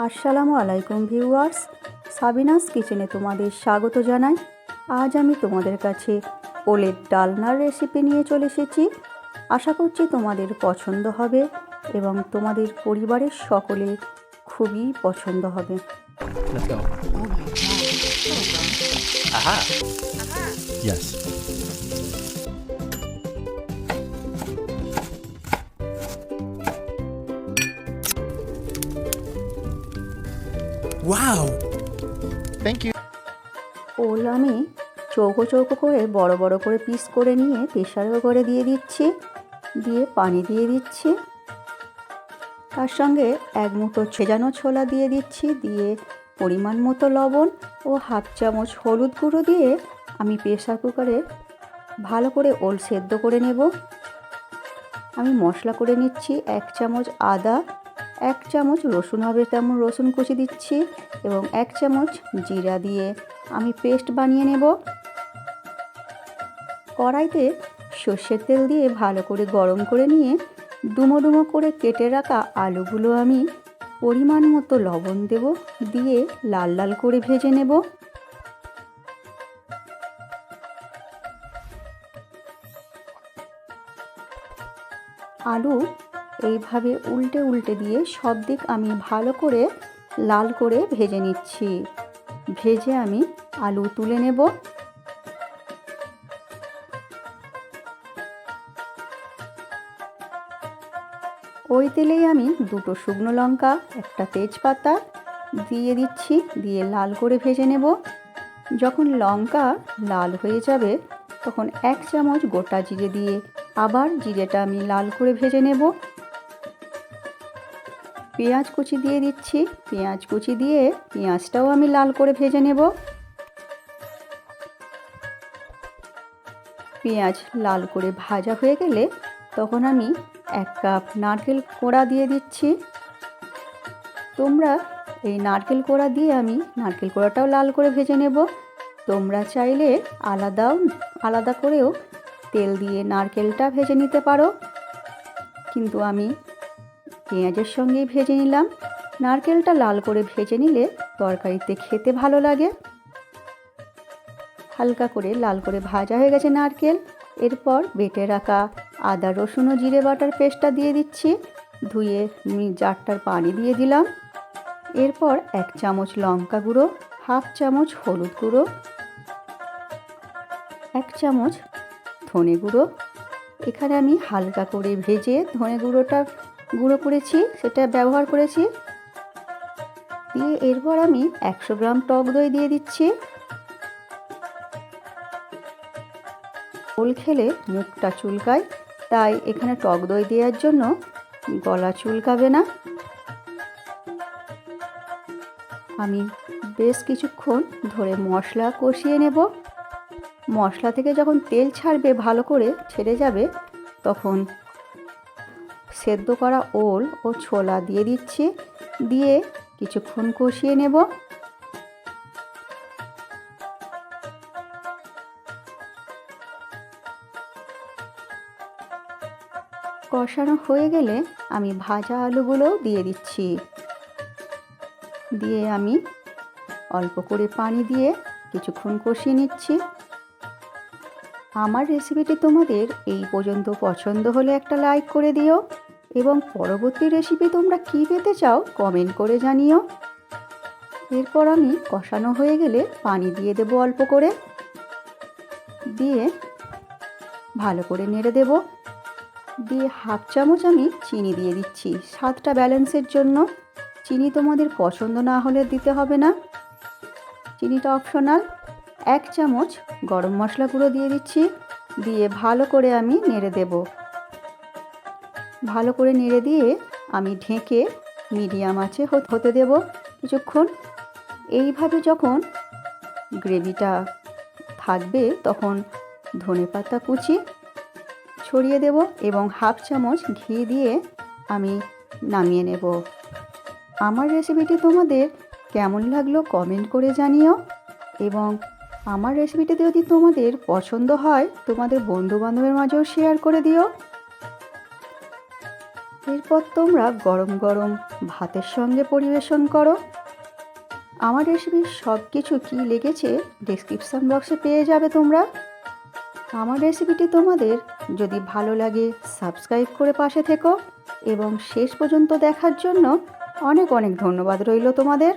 আসসালামু আলাইকুম viewers Sabinus কিচেনে তোমাদের স্বাগত জানাই আজ আমি তোমাদের কাছে ওলের ডালনার রেসিপি নিয়ে চলে এসেছি আশা করছি তোমাদের পছন্দ হবে এবং তোমাদের পরিবারের সকলে খুবই পছন্দ হবে Let's go. Oh. Yes. Wow. Thank you. ওল আমি চৌকো চৌকো করে বড় বড় করে পিস করে নিয়ে প্রেশারে করে দিয়ে দিচ্ছি দিয়ে পানি দিয়ে দিচ্ছি তার সঙ্গে এক মুঠো ছেজানো ছোলা দিয়ে দিচ্ছি দিয়ে পরিমাণ মতো লবণ ও হাফ চামচ হলুদ গুঁড়ো দিয়ে আমি প্রেশার কুকারে ভালো করে ওল সেদ্ধ করে নেব আমি মশলা করে নিচ্ছি এক চামচ আদা এক চামচ রসুন হবে, তেমন রসুন কুচি দিচ্ছি এবং এক চামচ জিরা দিয়ে আমি পেস্ট বানিয়ে নেব। কড়াইতে সর্ষের তেল দিয়ে ভালো করে গরম করে নিয়ে ডুমো ডুমো করে কেটে রাখা আলুগুলো আমি পরিমাণ মতো লবণ দেব, দিয়ে লাল লাল করে ভেজে নেব। আলু এইভাবে উল্টে উল্টে দিয়ে সব দিক আমি ভালো করে লাল করে ভেজে নিচ্ছি। ভেজে আমি আলু তুলে নেব। ওই তেলেই আমি দুটো শুকনো লঙ্কা, একটা তেজপাতা দিয়ে দিচ্ছি, দিয়ে লাল করে ভেজে নেব। যখন লঙ্কা লাল হয়ে যাবে, তখন এক চামচ গোটা জিরে দিয়ে আবার জিরেটা আমি লাল করে ভেজে নেব। পেঁয়াজ কুচি দিয়ে দিচ্ছি। পেঁয়াজ কুচি দিয়ে পেঁয়াজটাও আমি লাল করে ভেজে নেব। পেঁয়াজ লাল করে ভাজা হয়ে গেলে তখন আমি এক কাপ নারকেল কোড়া দিয়ে দিচ্ছি। তোমরা এই নারকেল কোড়া দিয়ে আমি নারকেল কোড়াটাও লাল করে ভেজে নেব। তোমরা চাইলে আলাদাও, আলাদা করেও তেল দিয়ে নারকেলটা ভেজে নিতে পারো। কিন্তু আমি পেঁয়াজের সঙ্গেই ভেজে নিলাম। নারকেলটা লাল করে ভেজে নিলে তরকারিতে খেতে ভালো লাগে। হালকা করে লাল করে ভাজা হয়ে গেছে নারকেল। এরপর বেটে রাখা আদা, রসুন ও জিরে বাটার পেস্টটা দিয়ে দিচ্ছি। ধুয়ে জারটার পানি দিয়ে দিলাম। এরপর এক চামচ লঙ্কা গুঁড়ো, হাফ চামচ হলুদ গুঁড়ো, এক চামচ ধনে গুঁড়ো। এখানে আমি হালকা করে ভেজে ধনে গুঁড়োটা গুঁড়ো করেছি, সেটা ব্যবহার করেছি। দিয়ে এরপর আমি একশো গ্রাম টক দই দিয়ে দিচ্ছি। ওল খেলে মুখটা চুলকায়, তাই এখানে টক দই দেওয়ার জন্য গলা চুলকাবে না। আমি বেশ কিছুক্ষণ ধরে মশলা কষিয়ে নেব। মশলা থেকে যখন তেল ছাড়বে ভালো করে, ছেড়ে যাবে, তখন সেদ্ধ করা ওল ও ছোলা দিয়ে দিচ্ছি। দিয়ে কিছুক্ষণ কষিয়ে নেব। কষানো হয়ে গেলে আমি ভাজা আলুগুলো দিয়ে দিচ্ছি। দিয়ে আমি অল্প করে পানি দিয়ে কিছুক্ষণ কষিয়ে নিচ্ছি। আমার রেসিপিটি তোমাদের এই পর্যন্ত পছন্দ হলে একটা লাইক করে দিও। এবং পরবর্তী রেসিপি তোমরা কী পেতে চাও কমেন্ট করে জানিও। এরপর আমি কষানো হয়ে গেলে পানি দিয়ে দেবো অল্প করে। দিয়ে ভালো করে নেড়ে দেব। দিয়ে হাফ চামচ আমি চিনি দিয়ে দিচ্ছি, স্বাদটা ব্যালেন্সের জন্য। চিনি তোমাদের পছন্দ না হলে দিতে হবে না। চিনিটা অপশনাল এক চামচ গরম মশলা গুঁড়ো দিয়ে দিচ্ছি। দিয়ে ভালো করে আমি নেড়ে দেব। ভালো করে নেড়ে দিয়ে আমি ঢেকে মিডিয়াম আছে হতে দেব কিছুক্ষণ। এইভাবে যখন গ্রেভিটা থাকবে তখন ধনে পাতা কুচি ছড়িয়ে দেব এবং হাফ চামচ ঘি দিয়ে আমি নামিয়ে নেব। আমার রেসিপিটি তোমাদের কেমন লাগল কমেন্ট করে জানিও এবং আমার রেসিপিটি যদি তোমাদের পছন্দ হয়, তোমাদের বন্ধু বান্ধবের মাঝেও শেয়ার করে দিও। এরপর তোমরা গরম গরম ভাতের সঙ্গে পরিবেশন করো। আমার রেসিপির সব কিছু কী লেগেছে ডেসক্রিপশন বক্সে পেয়ে যাবে তোমরা। আমার রেসিপিটি তোমাদের যদি ভালো লাগে সাবস্ক্রাইব করে পাশে থেকো এবং শেষ পর্যন্ত দেখার জন্য অনেক অনেক ধন্যবাদ রইল তোমাদের।